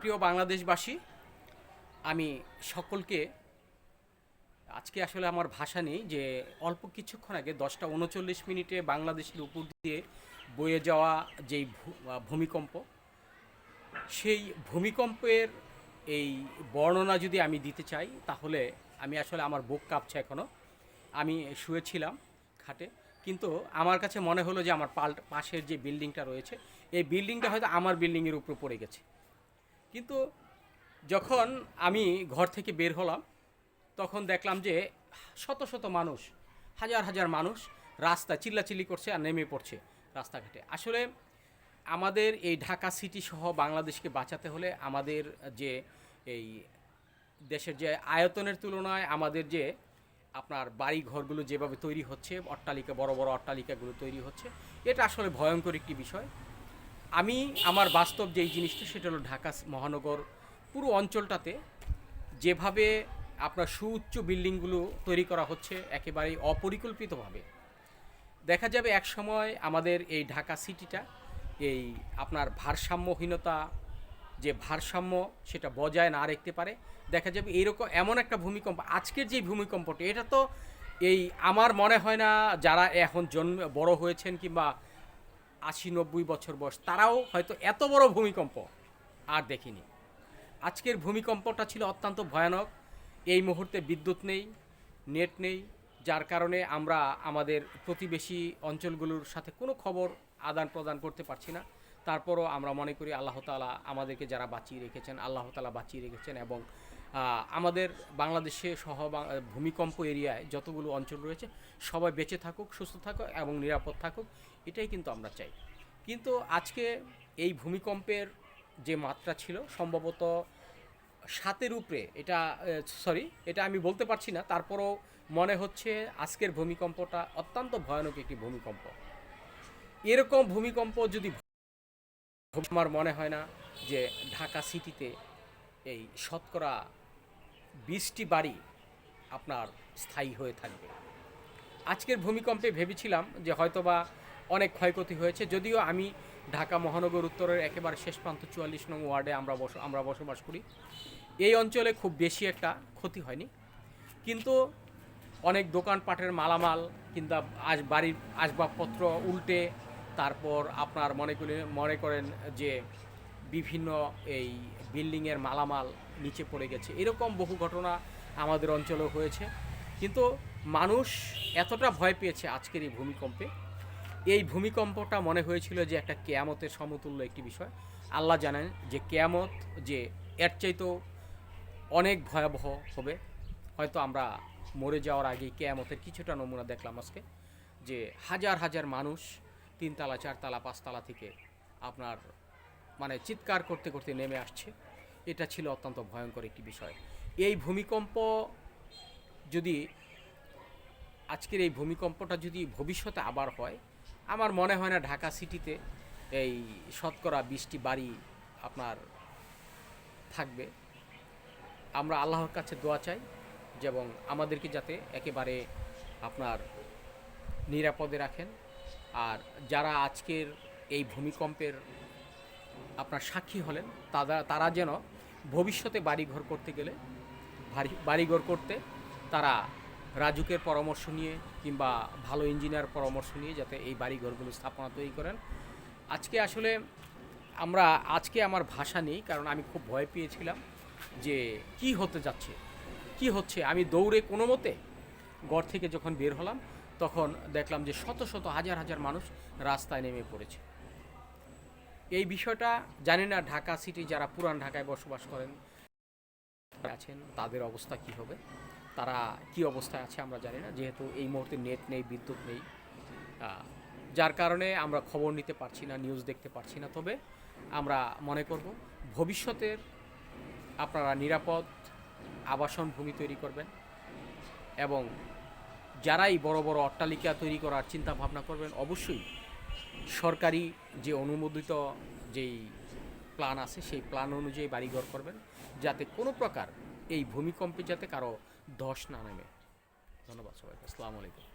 প্রিয় বাংলাদেশবাসী, আমি সকলকে, আজকে আসলে আমার ভাষা নেই, যে অল্প কিছুক্ষণ আগে দশটা উনচল্লিশ মিনিটে বাংলাদেশের উপর দিয়ে বয়ে যাওয়া যেই ভূমিকম্প, সেই ভূমিকম্পের এই বর্ণনা যদি আমি দিতে চাই, তাহলে আমি আসলে আমার বুক কাঁপছে এখনও আমি শুয়েছিলাম খাটে, কিন্তু আমার কাছে মনে হলো যে আমার পাল, পাশের যে বিল্ডিংটা রয়েছে, এই বিল্ডিংটা হয়তো আমার বিল্ডিংয়ের উপরে পড়ে গেছে। কিন্তু যখন আমি ঘর থেকে বের হলাম, তখন দেখলাম যে শত শত মানুষ, হাজার হাজার মানুষ রাস্তা চিল্লাচিল্লি করছে আর নেমে পড়ছে রাস্তাঘাটে। আসলে আমাদের এই ঢাকা সিটি সহ বাংলাদেশকে বাঁচাতে হলে আমাদের যে এই দেশের যে আয়তনের তুলনায় আমাদের যে আপনার বাড়ি ঘরগুলো যেভাবে তৈরি হচ্ছে, অট্টালিকা, বড় বড় অট্টালিকাগুলো তৈরি হচ্ছে, এটা আসলে ভয়ঙ্কর একটি বিষয়। আমি আমার বাস্তব যেই জিনিসটা, সেটা হলো ঢাকা মহানগর পুরো অঞ্চলটাতে যেভাবে আপনার সুউচ্চ বিল্ডিংগুলো তৈরি করা হচ্ছে একেবারেই অপরিকল্পিতভাবে। দেখা যাবে এক সময় আমাদের এই ঢাকা সিটিটা, এই আপনার ভারসাম্যহীনতা, যে ভারসাম্য সেটা বজায় না রাখতে পারে। দেখা যাবে এইরকম এমন একটা ভূমিকম্প, আজকের যে ভূমিকম্পটা, এটা তো এই আমার মনে হয় না যারা এখন জন্ম বড় হয়েছেন কিংবা আশি নব্বই বছর বয়স, তারাও হয়তো এত বড় ভূমিকম্প আর দেখিনি। আজকের ভূমিকম্পটা ছিল অত্যন্ত ভয়ানক। এই মুহূর্তে বিদ্যুৎ নেই, নেট নেই, যার কারণে আমরা আমাদের প্রতিবেশী অঞ্চলগুলোর সাথে কোনো খবর আদান প্রদান করতে পারছি না। তারপরও আমরা মনে করি আল্লাহ তালা আমাদেরকে যারা বাঁচিয়ে রেখেছেন, আল্লাহ তালা বাঁচিয়ে রেখেছেন এবং আমাদের বাংলাদেশে সহ ভূমিকম্প এরিয়ায় যতগুলো অঞ্চল রয়েছে, সবাই বেঁচে থাকুক, সুস্থ থাকুক এবং নিরাপদ থাকুক, এটাই কিন্তু আমরা চাই। কিন্তু আজকে এই ভূমিকম্পের যে মাত্রা ছিল, সম্ভবত সাতের উপরে, এটা সরি এটা আমি বলতে পারছি না, তারপরও মনে হচ্ছে আজকের ভূমিকম্পটা অত্যন্ত ভয়ানক একটি ভূমিকম্প। এরকম ভূমিকম্প যদি আমার মনে হয় না যে ঢাকা সিটিতে এই শতকরা বিশটি বাড়ি আপনার স্থায়ী হয়ে থাকবে। আজকের ভূমিকম্পে ভেবেছিলাম যে হয়তোবা অনেক ক্ষয়ক্ষতি হয়েছে, যদিও আমি ঢাকা মহানগর উত্তরের একেবারে শেষ প্রান্ত চুয়াল্লিশ নং ওয়ার্ডে আমরা বস, আমরা বসবাস করি। এই অঞ্চলে খুব বেশি একটা ক্ষতি হয়নি। কিন্তু অনেক দোকানপাটের মালামাল কিংবা আজ বাড়ির আসবাবপত্র উল্টে তারপর আপনার মনে করি, মনে করেন যে বিভিন্ন এই বিল্ডিংয়ের মালামাল নিচে পড়ে গেছে। এরকম বহু ঘটনা আমাদের অঞ্চলেও হয়েছে। কিন্তু মানুষ এতটা ভয় পেয়েছে আজকের এই ভূমিকম্পে। এই ভূমিকম্পটা মনে হয়েছিল যে একটা কেয়ামতের সমতুল্য একটি বিষয়। আল্লাহ জানেন যে কেয়ামত যে এর চাইতেও অনেক ভয়াবহ হবে। হয়তো আমরা মরে যাওয়ার আগে কেয়ামতের কিছুটা নমুনা দেখলাম আজকে, যে হাজার হাজার মানুষ তিনতলা, চারতলা, পাঁচতলা থেকে আপনার মানে চিৎকার করতে করতে নেমে আসছে। এটা ছিল অত্যন্ত ভয়ঙ্কর একটি বিষয়। এই ভূমিকম্প যদি, আজকের এই ভূমিকম্পটা যদি ভবিষ্যতে আবার হয়, আমার মনে হয় না ঢাকা সিটিতে এই শতকরা বৃষ্টি বাড়ি আপনার থাকবে। আমরা আল্লাহর কাছে দোয়া চাই যেমন আমাদেরকে যাতে একেবারে আপনার নিরাপদে রাখেন। আর যারা আজকের এই ভূমিকম্পের আপনার সাক্ষী হলেন তারা তারা যেন ভবিষ্যতে বাড়িঘর করতে গেলে, বাড়ি, বাড়িঘর করতে তারা রাজুকের পরামর্শ নিয়ে কিংবা ভালো ইঞ্জিনিয়ার পরামর্শ নিয়ে যাতে এই বাড়িঘরগুলো স্থাপনা তৈরি করেন। আজকে আসলে আমরা, আজকে আমার ভাষা নেই, কারণ আমি খুব ভয় পেয়েছিলাম যে কি হতে যাচ্ছে, কি হচ্ছে। আমি দৌড়ে কোনো মতে ঘর থেকে যখন বের হলাম, তখন দেখলাম যে শত শত, হাজার হাজার মানুষ রাস্তায় নেমে পড়েছে। এই বিষয়টা জানি না, ঢাকা সিটি যারা পুরান ঢাকায় বসবাস করেন আছেন, তাদের অবস্থা কি হবে? তারা কি অবস্থায় আছে আমরা জানি না, যেহেতু এই মুহূর্তে নেট নেই, বিদ্যুৎ নেই। যার কারণে আমরা খবর নিতে পারছি না নিউজ দেখতে পারছি না। তবে আমরা মনে করব, ভবিষ্যতের আপনারা নিরাপদ আবাসন ভূমি তৈরি করবেন এবং যারাই বড় বড় অট্টালিকা তৈরি করার চিন্তা ভাবনা করবেন, অবশ্যই সরকারি যে অনুমোদিত যেই প্ল্যান আছে, সেই প্ল্যান অনুযায়ী বাড়িঘর করবেন, যাতে কোনো প্রকার এই ভূমিকম্পে যাতে কারও ধস না নেমে। ধন্যবাদ সবাইকে। আসসালামু আলাইকুম।